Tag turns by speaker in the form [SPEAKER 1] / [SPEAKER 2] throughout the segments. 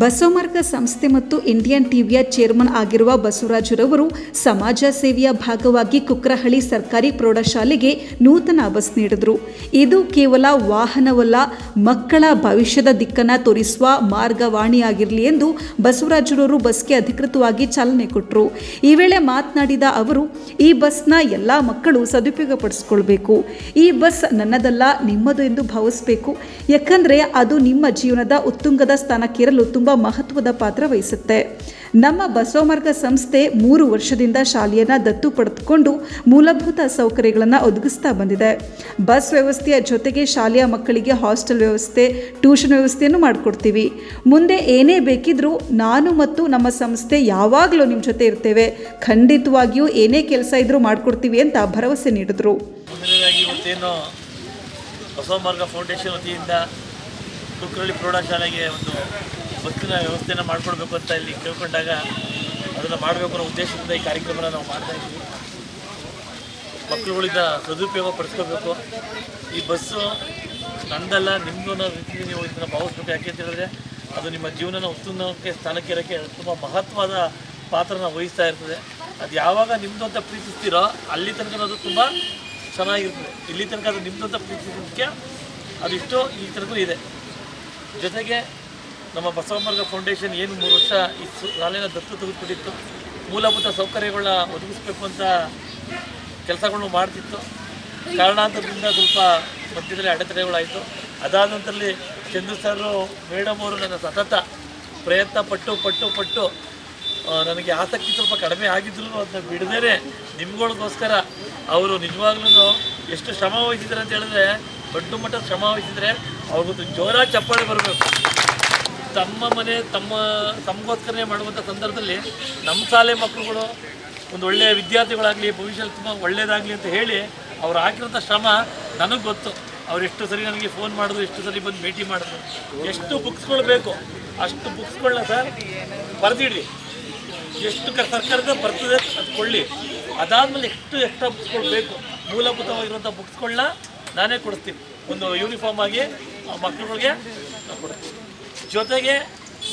[SPEAKER 1] ಬಸವಮಾರ್ಗ ಸಂಸ್ಥೆ ಮತ್ತು ಇಂಡಿಯನ್ ಟಿವಿಯ ಚೇರ್ಮನ್ ಆಗಿರುವ ಬಸವರಾಜರವರು ಸಮಾಜ ಸೇವೆಯ ಭಾಗವಾಗಿ ಕುಕ್ರಹಳ್ಳಿ ಸರ್ಕಾರಿ ಪ್ರೌಢಶಾಲೆಗೆ ನೂತನ ಬಸ್ ನೀಡಿದರು. ಇದು ಕೇವಲ ವಾಹನವಲ್ಲ, ಮಕ್ಕಳ ಭವಿಷ್ಯದ ದಿಕ್ಕನ್ನು ತೋರಿಸುವ ಮಾರ್ಗವಾಣಿಯಾಗಿರಲಿ ಎಂದು ಬಸವರಾಜರವರು ಬಸ್ಗೆ ಅಧಿಕೃತವಾಗಿ ಚಾಲನೆ ಕೊಟ್ಟರು ಈ ವೇಳೆ ಮಾತನಾಡಿದ ಅವರು, ಈ ಬಸ್ನ ಎಲ್ಲ ಮಕ್ಕಳು ಸದುಪಯೋಗಪಡಿಸಿಕೊಳ್ಬೇಕು. ಈ ಬಸ್ ನನ್ನದಲ್ಲ, ನಿಮ್ಮದು ಎಂದು ಭಾವಿಸಬೇಕು. ಯಾಕಂದರೆ ಅದು ನಿಮ್ಮ ಜೀವನದ ಉತ್ತುಂಗದ ಸ್ಥಾನಕ್ಕೇರಲು ತುಂಬ ಮಹತ್ವದ ಪಾತ್ರ ವಹಿಸುತ್ತೆ. ನಮ್ಮ ಬಸವಮಾರ್ಗ ಸಂಸ್ಥೆ ಮೂರು ವರ್ಷದಿಂದ ಶಾಲೆಯನ್ನು ದತ್ತು ಪಡೆದುಕೊಂಡು ಮೂಲಭೂತ ಸೌಕರ್ಯಗಳನ್ನು ಒದಗಿಸ್ತಾ ಬಂದಿದೆ. ಬಸ್ ವ್ಯವಸ್ಥೆಯ ಜೊತೆಗೆ ಶಾಲೆಯ ಮಕ್ಕಳಿಗೆ ಹಾಸ್ಟೆಲ್ ವ್ಯವಸ್ಥೆ, ಟ್ಯೂಷನ್ ವ್ಯವಸ್ಥೆಯನ್ನು ಮಾಡಿಕೊಡ್ತೀವಿ. ಮುಂದೆ ಏನೇ ಬೇಕಿದ್ರೂ ನಾನು ಮತ್ತು ನಮ್ಮ ಸಂಸ್ಥೆ ಯಾವಾಗಲೂ ನಿಮ್ಮ ಜೊತೆ ಇರ್ತೇವೆ. ಖಂಡಿತವಾಗಿಯೂ ಏನೇ ಕೆಲಸ ಇದ್ರೂ ಮಾಡಿಕೊಡ್ತೀವಿ ಅಂತ ಭರವಸೆ ನೀಡಿದ್ರು.
[SPEAKER 2] ಬಸವಮಾರ್ಗ ಬಸವ ಮಾರ್ಗ ಫೌಂಡೇಶನ್ ವತಿಯಿಂದ ಪ್ರೌಢಶಾಲೆಗೆ ಒಂದು ಬಸ್ಸಿನ ವ್ಯವಸ್ಥೆನ ಮಾಡಿಕೊಡ್ಬೇಕು ಅಂತ ಇಲ್ಲಿ ಕೇಳ್ಕೊಂಡಾಗ ಅದನ್ನು ಮಾಡಬೇಕು ಅನ್ನೋ ಉದ್ದೇಶದಿಂದ ಈ ಕಾರ್ಯಕ್ರಮನ ನಾವು ಮಾಡ್ತಾ ಇದ್ದೀವಿ. ಮಕ್ಕಳುಗಳಿಂದ ಸದುಪಯೋಗ ಪಡಿಸ್ಕೋಬೇಕು. ಈ ಬಸ್ಸು ನಂದಲ್ಲ ನಿಮ್ಮದು ಅನ್ನೋ ರೀತಿಯಲ್ಲಿ ನೀವು ಇದನ್ನು ಭಾವಿಸ್ಬೇಕು. ಯಾಕೆ ಅಂತ ಹೇಳಿದ್ರೆ, ಅದು ನಿಮ್ಮ ಜೀವನನ ಉತ್ತುಂಗಕ್ಕೆ, ಸ್ಥಾನಕ್ಕೆ ಇರೋಕ್ಕೆ ತುಂಬ ಮಹತ್ವದ ಪಾತ್ರನ ವಹಿಸ್ತಾ ಇರ್ತದೆ. ಅದು ಯಾವಾಗ ನಿಮ್ಮದು ಅಂತ ಪ್ರೀತಿಸ್ತೀರೋ, ಅಲ್ಲಿ ತನಕ ಅದು ತುಂಬ ಚೆನ್ನಾಗಿರ್ತದೆ. ಇಲ್ಲಿ ತನಕ ಅದು ನಿಮ್ಮದು ಅಂತ ಪ್ರೀತಿಸೋದಕ್ಕೆ ಅದಿಷ್ಟು ಈ ತನಕ ಇದೆ. ಜೊತೆಗೆ ನಮ್ಮ ಬಸವಮಾರ್ಗ ಫೌಂಡೇಶನ್ ಏನು ಮೂರು ವರ್ಷ ಈ ಸಾಲಿನ ದತ್ತು ತೆಗೆದುಕೊಂಡಿತ್ತು. ಮೂಲಭೂತ ಸೌಕರ್ಯಗಳನ್ನ ಒದಗಿಸ್ಬೇಕು ಅಂತ ಕೆಲಸಗಳನ್ನು ಮಾಡ್ತಿತ್ತು. ಕಾರಣಾಂತರದಿಂದ ಸ್ವಲ್ಪ ಮಧ್ಯದಲ್ಲಿ ಅಡೆತಡೆಗಳಾಯಿತು. ಅದಾದ ನಂತರದಲ್ಲಿ ಚಂದ್ರ ಸರ್ ಮೇಡಮ್ ಅವರು ನನ್ನ ಸತತ ಪ್ರಯತ್ನ ಪಟ್ಟು ಪಟ್ಟು ಪಟ್ಟು ನನಗೆ ಆಸಕ್ತಿ ಸ್ವಲ್ಪ ಕಡಿಮೆ ಆಗಿದ್ರು ಅದನ್ನ ಬಿಡದೇ ನಿಮ್ಗಳಿಗೋಸ್ಕರ ಅವರು ನಿಜವಾಗ್ಲೂ ಎಷ್ಟು ಶ್ರಮ ವಹಿಸಿದ್ದಾರೆ ಅಂತ ಹೇಳಿದ್ರೆ ದೊಡ್ಡ ಮಟ್ಟದ ಶ್ರಮ ವಹಿಸಿದರೆ ಅವ್ರಿಗೊಂದು ಜೋರಾಗಿ ಚಪ್ಪಾಳೆ ಬರಬೇಕು. ತಮ್ಮ ಮನೆ, ತಮ್ಮ ತಮಗೋಸ್ಕರನೇ ಮಾಡುವಂಥ ಸಂದರ್ಭದಲ್ಲಿ ನಮ್ಮ ಶಾಲೆ ಮಕ್ಕಳುಗಳು ಒಂದು ಒಳ್ಳೆಯ ವಿದ್ಯಾರ್ಥಿಗಳಾಗಲಿ, ಭವಿಷ್ಯದಲ್ಲಿ ತುಂಬ ಒಳ್ಳೆಯದಾಗಲಿ ಅಂತ ಹೇಳಿ ಅವ್ರು ಹಾಕಿರೋಂಥ ಶ್ರಮ ನನಗೆ ಗೊತ್ತು. ಅವ್ರು ಎಷ್ಟು ಸರಿ ನನಗೆ ಫೋನ್ ಮಾಡಿದ್ರು, ಎಷ್ಟು ಸರಿ ಬಂದು ಭೇಟಿ ಮಾಡಿದ್ರು, ಎಷ್ಟು ಬುಕ್ಸ್ಗಳು ಬೇಕು, ಅಷ್ಟು ಬುಕ್ಸ್ಗಳನ್ನ ಸರ್ ಬರೆದಿಡಿ ಎಷ್ಟು ಸರ್ಕಾರದ ಬರ್ತದೆ ಅದು ಕೊಳ್ಳಿ ಅದಾದಮೇಲೆ ಎಷ್ಟು ಎಕ್ಸ್ಟ್ರಾ ಬುಕ್ಸ್ಗಳು ಬೇಕು ಮೂಲಭೂತವಾಗಿರುವಂಥ ಬುಕ್ಸ್ಗಳನ್ನ ನಾನೇ ಕೊಡಿಸ್ತೀನಿ. ಒಂದು ಯೂನಿಫಾರ್ಮ್ ಆಗಿ ಮಕ್ಕಳುಗಳಿಗೆ ಜೊತೆಗೆ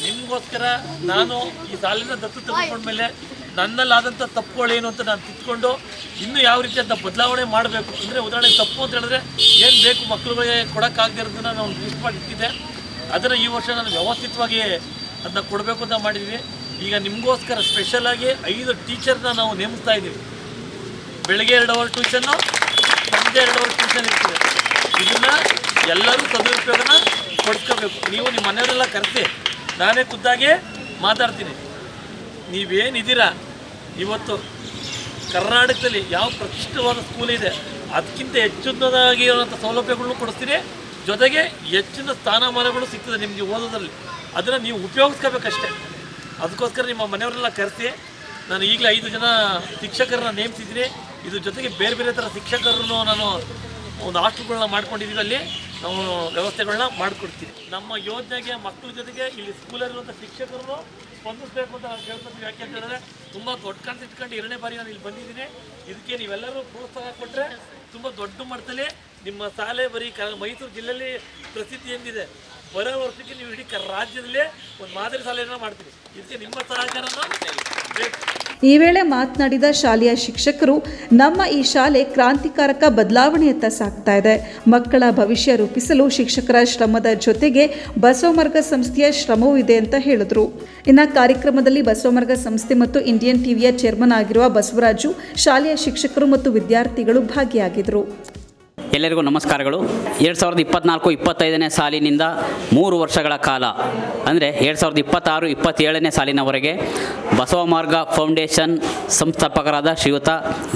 [SPEAKER 2] ನಿಮಗೋಸ್ಕರ ನಾನು ಈ ಸಾಲಿನ ದತ್ತು ತೆಗೆದುಕೊಂಡ್ಮೇಲೆ ನನ್ನಲ್ಲಾದಂಥ ತಪ್ಪುಗಳೇನು ಅಂತ ನಾನು ತಿದ್ಕೊಂಡು ಇನ್ನೂ ಯಾವ ರೀತಿ ಅಂತ ಬದಲಾವಣೆ ಮಾಡಬೇಕು ಅಂದರೆ ಉದಾಹರಣೆಗೆ ತಪ್ಪು ಅಂತ ಹೇಳಿದ್ರೆ ಏನು ಬೇಕು ಮಕ್ಕಳುಗಳಿಗೆ ಕೊಡೋಕ್ಕಾಗದೇ ಇರೋದನ್ನ ನಾವು ಲಿಸ್ಟ್ ಮಾಡಿ ಇಟ್ಟಿದ್ದೆ. ಅದನ್ನು ಈ ವರ್ಷ ನಾನು ವ್ಯವಸ್ಥಿತವಾಗಿ ಅದನ್ನ ಕೊಡಬೇಕು ಅಂತ ಮಾಡಿದ್ವಿ. ಈಗ ನಿಮಗೋಸ್ಕರ ಸ್ಪೆಷಲಾಗಿ ಐದು ಟೀಚರ್ನ ನಾವು ನೇಮಿಸ್ತಾ ಇದ್ದೀವಿ. ಬೆಳಗ್ಗೆ ಎರಡು ಅವರ್ ಟ್ಯೂಷನ್ನು ಸಂಜೆ ಎರಡು ಅವರ್ ಟ್ಯೂಷನ್ ಇರ್ತದೆ. ಇದನ್ನ ಎಲ್ಲರೂ ಸದುಪಯೋಗನ ಪಡ್ಕೋಬೇಕು ನೀವು ನಿಮ್ಮ ಮನೆಯವರೆಲ್ಲ ಕರೆಸಿ, ನಾನೇ ಖುದ್ದಾಗೆ ಮಾತಾಡ್ತೀನಿ. ನೀವೇನಿದ್ದೀರಾ? ಇವತ್ತು ಕರ್ನಾಟಕದಲ್ಲಿ ಯಾವ ಪ್ರತಿಷ್ಠವಾದ ಸ್ಕೂಲ್ ಇದೆ, ಅದಕ್ಕಿಂತ ಹೆಚ್ಚಿನದಾಗಿರುವಂಥ ಸೌಲಭ್ಯಗಳನ್ನು ಕೊಡಿಸ್ತೀನಿ. ಜೊತೆಗೆ ಹೆಚ್ಚಿನ ಸ್ಥಾನಮಾನಗಳು ಸಿಗ್ತದೆ ನಿಮಗೆ ಓದೋದ್ರಲ್ಲಿ. ಅದನ್ನು ನೀವು ಉಪಯೋಗಿಸ್ಕೋಬೇಕಷ್ಟೇ. ಅದಕ್ಕೋಸ್ಕರ ನಿಮ್ಮ ಮನೆಯವರೆಲ್ಲ ಕರೆಸಿ, ನಾನು ಈಗಲೇ ಐದು ಜನ ಶಿಕ್ಷಕರನ್ನ ನೇಮಿಸಿದ್ದೀನಿ. ಇದ್ರ ಜೊತೆಗೆ ಬೇರೆ ಬೇರೆ ಥರ ಶಿಕ್ಷಕರನ್ನು ನಾನು ಒಂದು ಹಾಸ್ಟೆಲ್ಗಳನ್ನ ಮಾಡ್ಕೊಂಡಿದ್ದೀವಿ ಅಲ್ಲಿ. ನಾವು ವ್ಯವಸ್ಥೆಗಳನ್ನ ಮಾಡಿಕೊಡ್ತೀವಿ. ನಮ್ಮ ಯೋಜನೆಗೆ ಮಕ್ಕಳ ಜೊತೆಗೆ ಇಲ್ಲಿ ಸ್ಕೂಲಲ್ಲಿರುವಂಥ ಶಿಕ್ಷಕರು ಸ್ಪಂದಿಸಬೇಕು ಅಂತ ನಾವು ಕೇಳ್ಕೊತೀವಿ ಯಾಕೆ ಅಂತ ಹೇಳಿದ್ರೆ, ತುಂಬ ದೊಡ್ಡ ಕನಸು ಇಟ್ಕೊಂಡು ಎರಡನೇ ಬಾರಿ ನಾನು ಇಲ್ಲಿ ಬಂದಿದ್ದೀನಿ. ಇದಕ್ಕೆ ನೀವೆಲ್ಲರೂ ಪ್ರೋತ್ಸಾಹ ಕೊಟ್ಟರೆ ತುಂಬ ದೊಡ್ಡ ಮಟ್ಟದಲ್ಲಿ ನಿಮ್ಮ ಶಾಲೆ ಬರೀ ಕ ಮೈಸೂರು ಜಿಲ್ಲೆಯಲ್ಲಿ ಪ್ರಸಿದ್ಧಿ ಎಂದಿದೆ. ಬರೋ ವರ್ಷಕ್ಕೆ ನೀವು ಇಡೀ ರಾಜ್ಯದಲ್ಲೇ ಒಂದು ಮಾದರಿ ಶಾಲೆಯನ್ನು ಮಾಡ್ತೀವಿ ಇದಕ್ಕೆ ನಿಮ್ಮ ಸಹಕಾರ
[SPEAKER 1] ಈ ವೇಳೆ ಮಾತನಾಡಿದ ಶಾಲೆಯ ಶಿಕ್ಷಕರು, ನಮ್ಮ ಈ ಶಾಲೆ ಕ್ರಾಂತಿಕಾರಕ ಬದಲಾವಣೆಯತ್ತ ಸಾಗ್ತಾ ಇದೆ. ಮಕ್ಕಳ ಭವಿಷ್ಯ ರೂಪಿಸಲು ಶಿಕ್ಷಕರ ಶ್ರಮದ ಜೊತೆಗೆ ಬಸವಮಾರ್ಗ ಸಂಸ್ಥೆಯ ಶ್ರಮವೂ ಇದೆ ಅಂತ ಹೇಳಿದ್ರು. ಇನ್ನು ಕಾರ್ಯಕ್ರಮದಲ್ಲಿ ಬಸವಮಾರ್ಗ ಸಂಸ್ಥೆ ಮತ್ತು ಇಂಡಿಯನ್ ಟಿವಿಯ ಚೇರ್ಮನ್ ಆಗಿರುವ ಬಸವರಾಜು, ಶಾಲೆಯ ಶಿಕ್ಷಕರು ಮತ್ತು ವಿದ್ಯಾರ್ಥಿಗಳು ಭಾಗಿಯಾಗಿದ್ದರು
[SPEAKER 3] ಎಲ್ಲರಿಗೂ ನಮಸ್ಕಾರಗಳು. ಎರಡು ಸಾವಿರದ ಇಪ್ಪತ್ನಾಲ್ಕು ಇಪ್ಪತ್ತೈದನೇ ಸಾಲಿನಿಂದ ಮೂರು ವರ್ಷಗಳ ಕಾಲ, ಅಂದರೆ ಎರಡು ಸಾವಿರದ ಇಪ್ಪತ್ತಾರು, ಇಪ್ಪತ್ತೇಳನೇ ಸಾಲಿನವರೆಗೆ ಬಸವ ಮಾರ್ಗ ಫೌಂಡೇಶನ್ ಸಂಸ್ಥಾಪಕರಾದ ಶ್ರೀಯುತ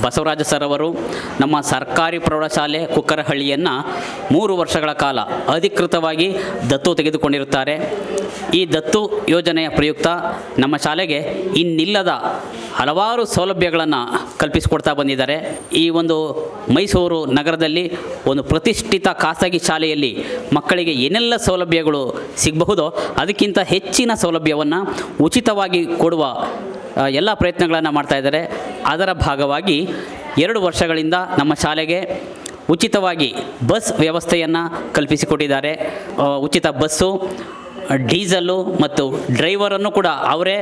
[SPEAKER 3] ಬಸವರಾಜ ಸರ್ ಅವರು ನಮ್ಮ ಸರ್ಕಾರಿ ಪ್ರೌಢಶಾಲೆ ಕುಕ್ಕರಹಳ್ಳಿಯನ್ನು ಮೂರು ವರ್ಷಗಳ ಕಾಲ ಅಧಿಕೃತವಾಗಿ ದತ್ತು ತೆಗೆದುಕೊಂಡಿರುತ್ತಾರೆ. ಈ ದತ್ತು ಯೋಜನೆಯ ಪ್ರಯುಕ್ತ ನಮ್ಮ ಶಾಲೆಗೆ ಇನ್ನಿಲ್ಲದ ಹಲವಾರು ಸೌಲಭ್ಯಗಳನ್ನು ಕಲ್ಪಿಸಿಕೊಡ್ತಾ ಬಂದಿದ್ದಾರೆ. ಈ ಒಂದು ಮೈಸೂರು ನಗರದಲ್ಲಿ ಒಂದು ಪ್ರತಿಷ್ಠಿತ ಖಾಸಗಿ ಶಾಲೆಯಲ್ಲಿ ಮಕ್ಕಳಿಗೆ ಏನೆಲ್ಲ ಸೌಲಭ್ಯಗಳು ಸಿಗಬಹುದೋ ಅದಕ್ಕಿಂತ ಹೆಚ್ಚಿನ ಸೌಲಭ್ಯವನ್ನು ಉಚಿತವಾಗಿ ಕೊಡುವ ಎಲ್ಲ ಪ್ರಯತ್ನಗಳನ್ನು ಮಾಡ್ತಾ ಇದ್ದಾರೆ. ಅದರ ಭಾಗವಾಗಿ ಎರಡು ವರ್ಷಗಳಿಂದ ನಮ್ಮ ಶಾಲೆಗೆ ಉಚಿತವಾಗಿ ಬಸ್ ವ್ಯವಸ್ಥೆಯನ್ನು ಕಲ್ಪಿಸಿಕೊಟ್ಟಿದ್ದಾರೆ. ಉಚಿತ ಬಸ್ಸು, ಡೀಸಲ್ಲು ಮತ್ತು ಡ್ರೈವರನ್ನು ಕೂಡ ಅವರೇ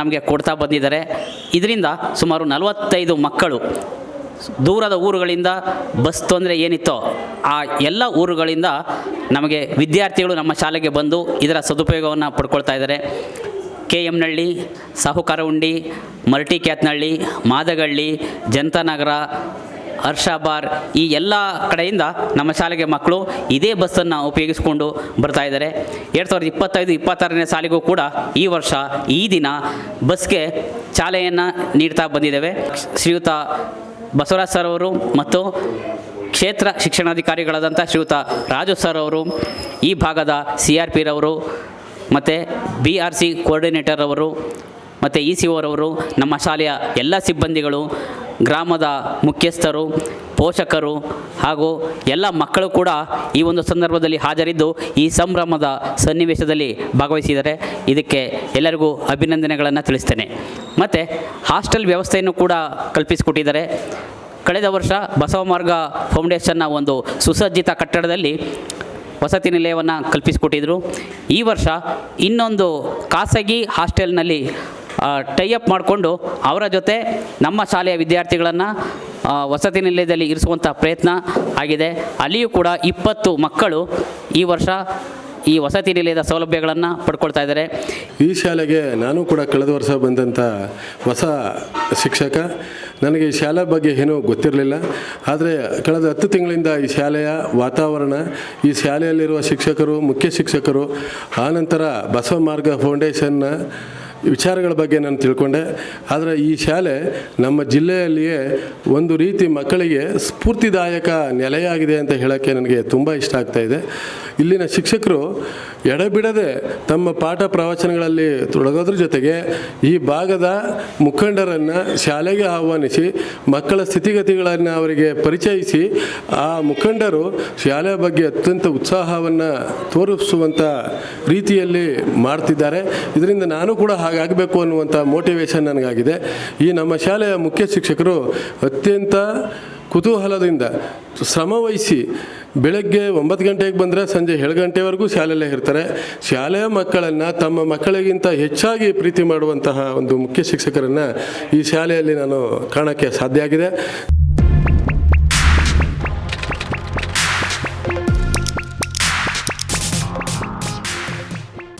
[SPEAKER 3] ನಮಗೆ ಕೊಡ್ತಾ ಬಂದಿದ್ದಾರೆ. ಇದರಿಂದ ಸುಮಾರು ನಲವತ್ತೈದು ಮಕ್ಕಳು ದೂರದ ಊರುಗಳಿಂದ ಬಸ್ ತೊಂದರೆ ಏನಿತ್ತೋ ಆ ಎಲ್ಲ ಊರುಗಳಿಂದ ನಮಗೆ ವಿದ್ಯಾರ್ಥಿಗಳು ನಮ್ಮ ಶಾಲೆಗೆ ಬಂದು ಇದರ ಸದುಪಯೋಗವನ್ನು ಪಡ್ಕೊಳ್ತಾ ಇದ್ದಾರೆ. ಕೆ ಎಮ್ನಹಳ್ಳಿ ಸಾಹುಕಾರ ಉಂಡಿ ಮರಟಿ ಕ್ಯಾತ್ನಳ್ಳಿ ಮಾದಗಳ್ಳಿ ಜನತಾನಗರ ಹರ್ಷಾಬಾರ್ ಈ ಎಲ್ಲ ಕಡೆಯಿಂದ ನಮ್ಮ ಶಾಲೆಗೆ ಮಕ್ಕಳು ಇದೇ ಬಸ್ಸನ್ನು ಉಪಯೋಗಿಸಿಕೊಂಡು ಬರ್ತಾ ಇದ್ದಾರೆ. ಎರಡು ಸಾವಿರದ ಇಪ್ಪತ್ತೈದು, ಇಪ್ಪತ್ತಾರನೇ ಸಾಲಿಗೂ ಕೂಡ ಈ ವರ್ಷ ಈ ದಿನ ಬಸ್ಗೆ ಶಾಲೆಯನ್ನು ನೀಡ್ತಾ ಬಂದಿದ್ದೇವೆ. ಶ್ರೀಯುತ ಬಸವರಾಜ್ ಸರ್ ಅವರು ಮತ್ತು ಕ್ಷೇತ್ರ ಶಿಕ್ಷಣಾಧಿಕಾರಿಗಳಾದಂಥ ಶ್ರೀಯುತ ರಾಜು ಸರ್ ಅವರು, ಈ ಭಾಗದ ಸಿ ಆರ್ ಪಿರವರು ಮತ್ತು ಬಿ ಆರ್ ಸಿ ಕೋಆರ್ಡಿನೇಟರ್ ಅವರು ಮತ್ತು ಇ ಸಿ ಓರವರು ನಮ್ಮ ಶಾಲೆಯ ಎಲ್ಲ ಸಿಬ್ಬಂದಿಗಳು, ಗ್ರಾಮದ ಮುಖ್ಯಸ್ಥರು, ಪೋಷಕರು ಹಾಗೂ ಎಲ್ಲ ಮಕ್ಕಳು ಕೂಡ ಈ ಒಂದು ಸಂದರ್ಭದಲ್ಲಿ ಹಾಜರಿದ್ದು ಈ ಸಂಭ್ರಮದ ಸನ್ನಿವೇಶದಲ್ಲಿ ಭಾಗವಹಿಸಿದರೆ ಇದಕ್ಕೆ ಎಲ್ಲರಿಗೂ ಅಭಿನಂದನೆಗಳನ್ನು ತಿಳಿಸ್ತೇನೆ. ಮತ್ತು ಹಾಸ್ಟೆಲ್ ವ್ಯವಸ್ಥೆಯನ್ನು ಕೂಡ ಕಲ್ಪಿಸಿಕೊಟ್ಟಿದ್ದಾರೆ. ಕಳೆದ ವರ್ಷ ಬಸವಮಾರ್ಗ ಫೌಂಡೇಶನ್ನ ಒಂದು ಸುಸಜ್ಜಿತ ಕಟ್ಟಡದಲ್ಲಿ ವಸತಿ ನಿಲಯವನ್ನು ಕಲ್ಪಿಸಿಕೊಟ್ಟಿದ್ದರು ಈ ವರ್ಷ ಇನ್ನೊಂದು ಖಾಸಗಿ ಹಾಸ್ಟೆಲ್ನಲ್ಲಿ ಟೈಅಪ್ ಮಾಡಿಕೊಂಡು ಅವರ ಜೊತೆ ನಮ್ಮ ಶಾಲೆಯ ವಿದ್ಯಾರ್ಥಿಗಳನ್ನು ವಸತಿ ನಿಲಯದಲ್ಲಿ ಇರಿಸುವಂಥ ಪ್ರಯತ್ನ ಆಗಿದೆ. ಅಲ್ಲಿಯೂ ಕೂಡ ಇಪ್ಪತ್ತು ಮಕ್ಕಳು ಈ ವರ್ಷ ಈ ವಸತಿ ನಿಲಯದ ಸೌಲಭ್ಯಗಳನ್ನು ಪಡ್ಕೊಳ್ತಾ ಇದ್ದಾರೆ.
[SPEAKER 4] ಈ ಶಾಲೆಗೆ ನಾನು ಕೂಡ ಕಳೆದ ವರ್ಷ ಬಂದಂಥ ಹೊಸ ಶಿಕ್ಷಕ. ನನಗೆ ಈ ಶಾಲೆ ಬಗ್ಗೆ ಏನೂ ಗೊತ್ತಿರಲಿಲ್ಲ. ಆದರೆ ಕಳೆದ ಹತ್ತು ತಿಂಗಳಿಂದ ಈ ಶಾಲೆಯ ವಾತಾವರಣ, ಈ ಶಾಲೆಯಲ್ಲಿರುವ ಶಿಕ್ಷಕರು, ಮುಖ್ಯ ಶಿಕ್ಷಕರು ಆನಂತರ ಬಸವ ಮಾರ್ಗ ಫೌಂಡೇಶನ್ನ ವಿಚಾರಗಳ ಬಗ್ಗೆ ನಾನು ತಿಳ್ಕೊಂಡೆ. ಆದರೆ ಈ ಶಾಲೆ ನಮ್ಮ ಜಿಲ್ಲೆಯಲ್ಲಿಯೇ ಒಂದು ರೀತಿ ಮಕ್ಕಳಿಗೆ ಸ್ಫೂರ್ತಿದಾಯಕ ನೆಲೆಯಾಗಿದೆ ಅಂತ ಹೇಳೋಕ್ಕೆ ನನಗೆ ತುಂಬ ಇಷ್ಟ ಆಗ್ತಾ ಇದೆ. ಇಲ್ಲಿನ ಶಿಕ್ಷಕರು ಎಡಬಿಡದೆ ತಮ್ಮ ಪಾಠ ಪ್ರವಚನಗಳಲ್ಲಿ ತೊಡಗೋದ್ರ ಜೊತೆಗೆ ಈ ಭಾಗದ ಮುಖಂಡರನ್ನು ಶಾಲೆಗೆ ಆಹ್ವಾನಿಸಿ, ಮಕ್ಕಳ ಸ್ಥಿತಿಗತಿಗಳನ್ನು ಅವರಿಗೆ ಪರಿಚಯಿಸಿ, ಆ ಮುಖಂಡರು ಶಾಲೆ ಬಗ್ಗೆ ಅತ್ಯಂತ ಉತ್ಸಾಹವನ್ನು ತೋರಿಸುವಂಥ ರೀತಿಯಲ್ಲಿ ಮಾಡ್ತಿದ್ದಾರೆ. ಇದರಿಂದ ನಾನು ಕೂಡ ಹಾಗಾಗಬೇಕು ಅನ್ನುವಂಥ ಮೋಟಿವೇಶನ್ ನನಗಾಗಿದೆ. ಈ ನಮ್ಮ ಶಾಲೆಯ ಮುಖ್ಯ ಶಿಕ್ಷಕರು ಅತ್ಯಂತ ಕುತೂಹಲದಿಂದ ಶ್ರಮವಹಿಸಿ ಬೆಳಗ್ಗೆ ಒಂಬತ್ತು ಗಂಟೆಗೆ ಬಂದರೆ ಸಂಜೆ ಏಳು ಗಂಟೆವರೆಗೂ ಶಾಲೆಯಲ್ಲೇ ಇರ್ತಾರೆ. ಶಾಲೆಯ ಮಕ್ಕಳನ್ನು ತಮ್ಮ ಮಕ್ಕಳಿಗಿಂತ ಹೆಚ್ಚಾಗಿ ಪ್ರೀತಿ ಮಾಡುವಂತಹ ಒಂದು ಮುಖ್ಯ ಶಿಕ್ಷಕರನ್ನು ಈ ಶಾಲೆಯಲ್ಲಿ ನಾನು ಕಾಣೋಕ್ಕೆ ಸಾಧ್ಯ ಆಗಿದೆ.